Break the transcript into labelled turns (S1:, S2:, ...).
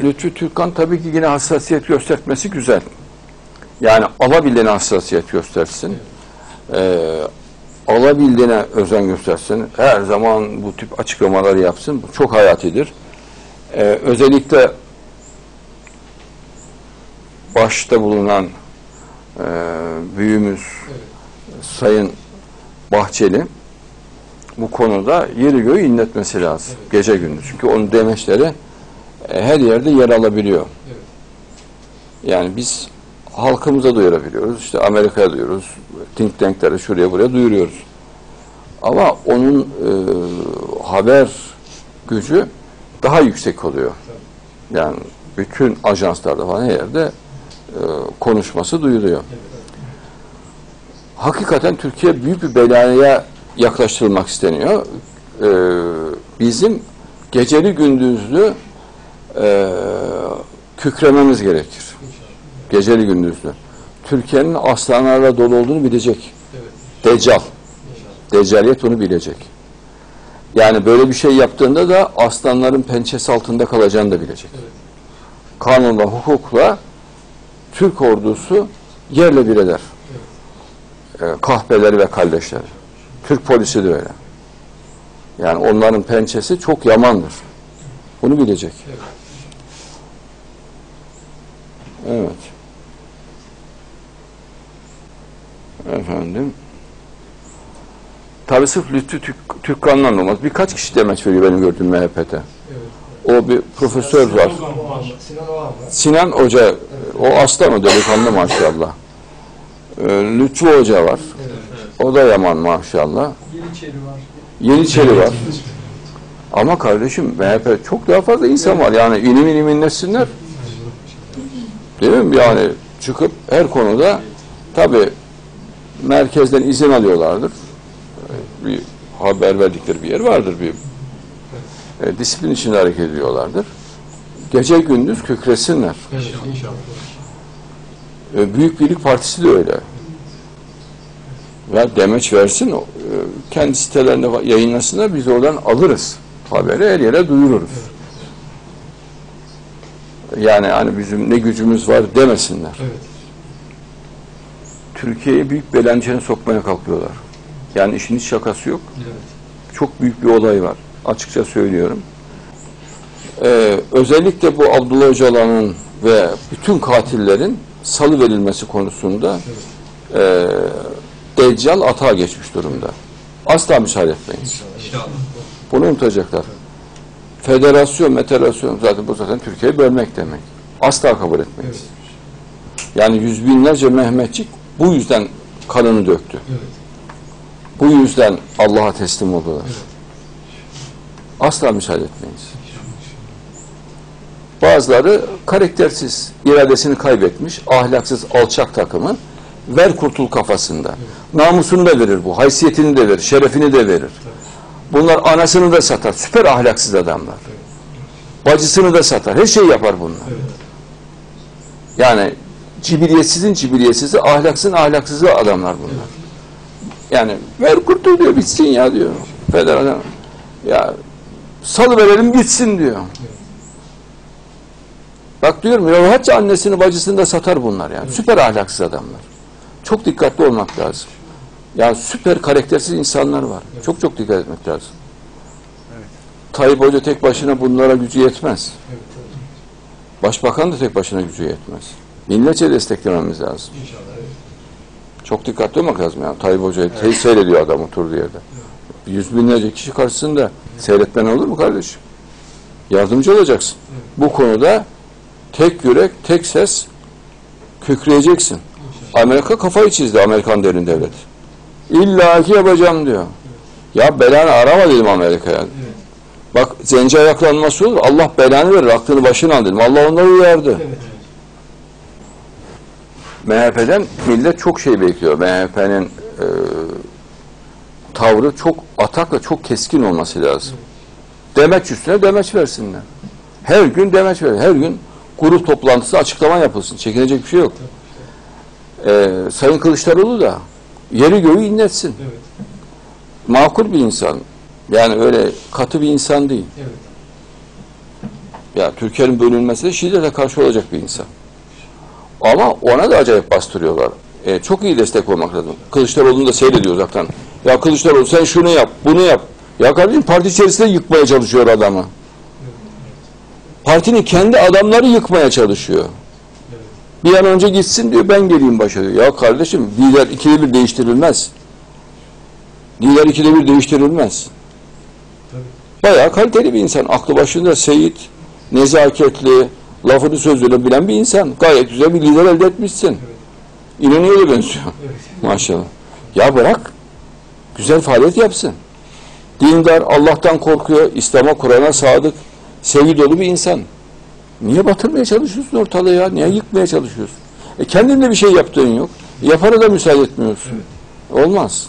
S1: Lütfü Türkkan tabii ki yine hassasiyet göstermesi güzel. Yani alabildiğine hassasiyet göstersin. Ee, alabildiğine özen göstersin. Her zaman bu tip açıklamaları yapsın. Bu çok hayatidir. Ee, özellikle başta bulunan e, büyüğümüz Sayın Bahçeli bu konuda yeri göğü inletmesi lazım. Gece gündüz. Çünkü onun demeçleri her yerde yer alabiliyor. Yani biz halkımıza duyurabiliyoruz. İşte Amerika'ya duyuyoruz. Think tanklere şuraya buraya duyuruyoruz. Ama onun e, haber gücü daha yüksek oluyor. Yani bütün ajanslarda falan her yerde e, konuşması duyuluyor. Hakikaten Türkiye büyük bir belaya yaklaştırılmak isteniyor. E, bizim geceli gündüzlü e, kükrememiz gerekir. Geceli gündüzlü. Türkiye'nin aslanlarla dolu olduğunu bilecek. Deccal. Deccaliyet onu bilecek. Yani böyle bir şey yaptığında da aslanların pençesi altında kalacağını da bilecek. Kanunla, hukukla Türk ordusu yerle bir eder. E, kahpeleri ve kardeşleri. Türk polisi de öyle. Yani onların pençesi çok yamandır. Bunu bilecek. Evet. Efendim. Tabi sırf Lütfü Türk, Türkkan'dan olmaz. Birkaç kişi demeç veriyor benim gördüğüm MHP'de. O bir profesör var.
S2: Sinan var.
S1: Sinan Hoca, o aslan o delikanlı maşallah. Ee, Lütfü Hoca var. O da yaman maşallah.
S2: Yeniçeri var.
S1: Yeniçeri var. Ama kardeşim MHP çok daha fazla insan var. Yani ilim ilim inlesinler. Değil mi? Yani çıkıp her konuda tabi merkezden izin alıyorlardır. Bir haber verdikleri bir yer vardır. Bir e, disiplin içinde hareket ediyorlardır. Gece gündüz kükresinler. E, Büyük Birlik Partisi de öyle. Ya demeç versin, o, e, kendi sitelerinde yayınlasınlar, biz oradan alırız. Haberi her yere duyururuz. Yani hani bizim ne gücümüz var demesinler.
S2: Evet.
S1: Türkiye'yi büyük belanın içine sokmaya kalkıyorlar. Yani işin hiç şakası yok.
S2: Evet.
S1: Çok büyük bir olay var. Açıkça söylüyorum. Ee, özellikle bu Abdullah Öcalan'ın ve bütün katillerin salı verilmesi konusunda e, Deccal atağa geçmiş durumda. Asla müsaade etmeyiz.
S2: İnşallah.
S1: Bunu unutacaklar. Federasyon, meterasyon zaten bu zaten Türkiye'yi bölmek demek. Asla kabul etmeyiz.
S2: Evet.
S1: Yani yüz binlerce Mehmetçik bu yüzden kanını döktü.
S2: Evet.
S1: Bu yüzden Allah'a teslim oldular. Asla müsaade etmeyiz. Bazıları karaktersiz, iradesini kaybetmiş, ahlaksız, alçak takımın ver kurtul kafasında. Namusunu da verir bu, haysiyetini de verir, şerefini de verir. Bunlar anasını da satar, süper ahlaksız adamlar. Bacısını da satar, her şeyi yapar bunlar. Yani cibiliyetsizin cibiliyetsizi, ahlaksızın ahlaksızı adamlar bunlar. Yani ver kurtul diyor, bitsin ya diyor. Federal ya salı verelim gitsin diyor. Bak diyorum ya rahatça annesini bacısını da satar bunlar yani. Süper ahlaksız adamlar. Çok dikkatli olmak lazım. Ya süper karaktersiz insanlar var. Çok çok dikkat etmek lazım. Tayyip Hoca tek başına bunlara gücü yetmez.
S2: Evet.
S1: Başbakan da tek başına gücü yetmez. Milletçe desteklememiz lazım.
S2: İnşallah. Evet.
S1: Çok dikkatli olmak lazım yani. Tayyip Hoca'yı evet. seyrediyor adam oturduğu yerde. Yüz binlerce kişi karşısında seyretmen olur mu kardeşim? Yardımcı olacaksın. Bu konuda tek yürek, tek ses kükreyeceksin. Amerika kafayı çizdi Amerikan derin devlet. İlla ki yapacağım diyor. Ya belanı arama dedim Amerika'ya. Bak zenci ayaklanması olur. Allah belanı verir. Aklını başına al dedim. Allah onları uyardı.
S2: Evet.
S1: MHP'den millet çok şey bekliyor. MHP'nin e, tavrı çok atak ve çok keskin olması lazım. Demeç üstüne demeç versinler. Her gün demeç ver. Her gün grup toplantısı açıklama yapılsın. Çekinecek bir şey yok. E, Sayın Kılıçdaroğlu da yeri göğü inletsin.
S2: Evet.
S1: Makul bir insan. Yani öyle katı bir insan değil.
S2: Evet.
S1: Ya Türkiye'nin bölünmesi de şiddete karşı olacak bir insan. Ama ona da acayip bastırıyorlar. E, çok iyi destek olmak lazım. Kılıçdaroğlu'nu da seyrediyor uzaktan. Ya Kılıçdaroğlu sen şunu yap, bunu yap. Ya kardeşim parti içerisinde yıkmaya çalışıyor adamı. Partinin kendi adamları yıkmaya çalışıyor. Bir an önce gitsin diyor ben geleyim başa diyor. Ya kardeşim lider ikide bir değiştirilmez. Lider ikide bir değiştirilmez. Bayağı kaliteli bir insan. Aklı başında seyit, nezaketli, lafını sözünü bilen bir insan. Gayet güzel bir lider elde etmişsin. İnönü'ye de benziyor. Maşallah. Ya bırak. Güzel faaliyet yapsın. Dindar, Allah'tan korkuyor, İslam'a, Kur'an'a sadık, sevgi dolu bir insan. Niye batırmaya çalışıyorsun ortalığı ya? Niye yıkmaya çalışıyorsun? E kendin de bir şey yaptığın yok. Yapana da müsaade etmiyorsun. Olmaz.